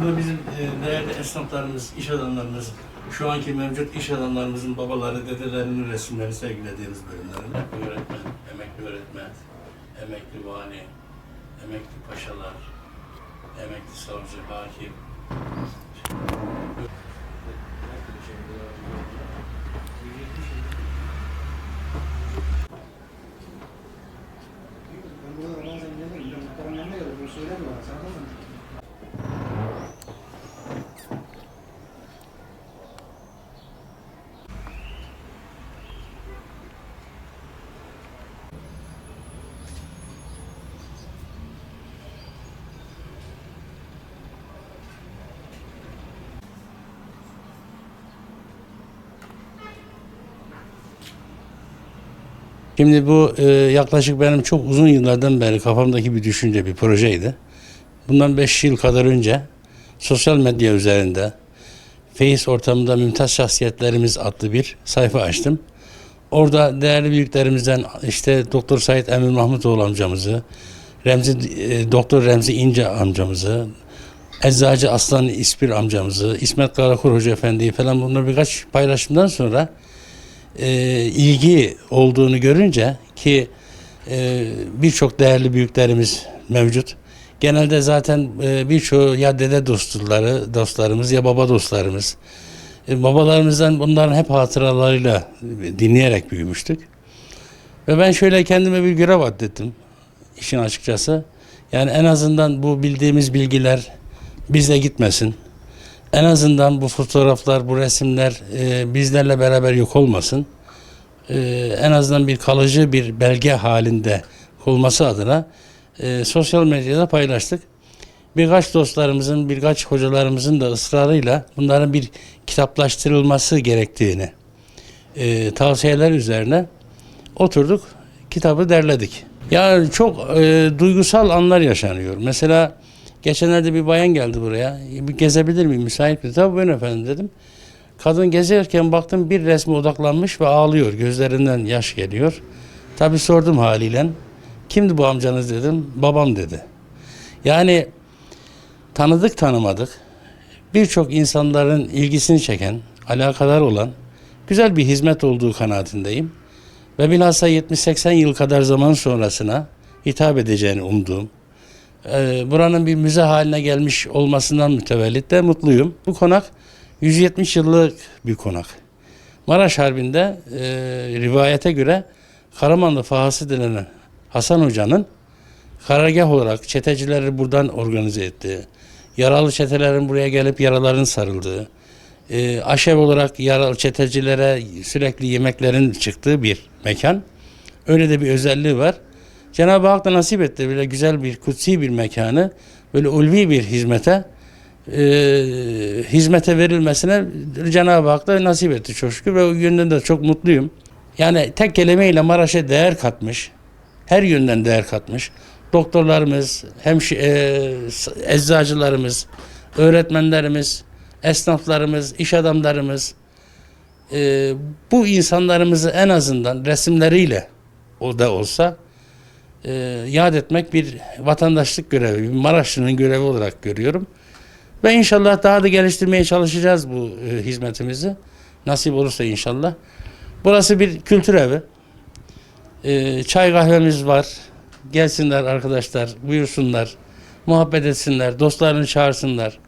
Burada bizim e, değerli esnaflarımız, iş adamlarımız, şu anki mevcut iş adamlarımızın babaları, dedelerinin resimleri sergilediğimiz bölümlerinde. Öğretmen, emekli öğretmen, emekli vali, emekli paşalar, emekli savcı, hakim. Ben burada bazen gelirim. Ben muhtarın yanına gelirim. Söylemiyorlar. Sana da mı? Şimdi bu e, yaklaşık benim çok uzun yıllardan beri kafamdaki bir düşünce, bir projeydi. Bundan 5 yıl kadar önce sosyal medya üzerinde Face ortamında Mümtaz Şahsiyetlerimiz adlı bir sayfa açtım. Orada değerli büyüklerimizden işte Doktor Said Emir Mahmutoğlu amcamızı, Remzi e, Doktor Remzi İnce amcamızı, Eczacı Aslan İspir amcamızı, İsmet Karakur Hoca Efendi'yi falan bunları birkaç paylaşımdan sonra e, ilgi olduğunu görünce ki e, birçok değerli büyüklerimiz mevcut. Genelde zaten e, birçoğu ya dede dostları, dostlarımız ya baba dostlarımız. E, babalarımızdan bunların hep hatıralarıyla dinleyerek büyümüştük. Ve ben şöyle kendime bir görev addettim işin açıkçası. Yani en azından bu bildiğimiz bilgiler bizle gitmesin. En azından bu fotoğraflar, bu resimler e, bizlerle beraber yok olmasın. E, en azından bir kalıcı bir belge halinde olması adına e, sosyal medyada paylaştık. Birkaç dostlarımızın, birkaç hocalarımızın da ısrarıyla bunların bir kitaplaştırılması gerektiğini e, tavsiyeler üzerine oturduk, kitabı derledik. Ya çok e, duygusal anlar yaşanıyor. Mesela geçenlerde bir bayan geldi buraya. Bir gezebilir miyim? Müsait mi? Tabii buyurun efendim dedim. Kadın gezerken baktım bir resme odaklanmış ve ağlıyor. Gözlerinden yaş geliyor. Tabii sordum haliyle. Kimdi bu amcanız dedim. Babam dedi. Yani tanıdık tanımadık birçok insanların ilgisini çeken, alakadar olan güzel bir hizmet olduğu kanaatindeyim. Ve bilhassa 70-80 yıl kadar zaman sonrasına hitap edeceğini umduğum, e, buranın bir müze haline gelmiş olmasından mütevellit de mutluyum. Bu konak 170 yıllık bir konak. Maraş Harbi'nde e, rivayete göre Karamanlı Fahası denilen Hasan Hoca'nın karargah olarak çetecileri buradan organize ettiği, yaralı çetelerin buraya gelip yaraların sarıldığı, e, aşev olarak yaralı çetecilere sürekli yemeklerin çıktığı bir mekan. Öyle de bir özelliği var. Cenab-ı Hak da nasip etti böyle güzel bir kutsi bir mekanı böyle ulvi bir hizmete e, hizmete verilmesine Cenab-ı Hak da nasip etti çok şükür ve o yönden de çok mutluyum. Yani tek kelimeyle Maraş'a değer katmış. Her yönden değer katmış. Doktorlarımız, hemşi, e, eczacılarımız, öğretmenlerimiz, esnaflarımız, iş adamlarımız e, bu insanlarımızı en azından resimleriyle o da olsa e, yad etmek bir vatandaşlık görevi, bir Maraşlı'nın görevi olarak görüyorum. Ve inşallah daha da geliştirmeye çalışacağız bu e, hizmetimizi. Nasip olursa inşallah. Burası bir kültür evi. E, çay kahvemiz var. Gelsinler arkadaşlar, buyursunlar, muhabbet etsinler, dostlarını çağırsınlar.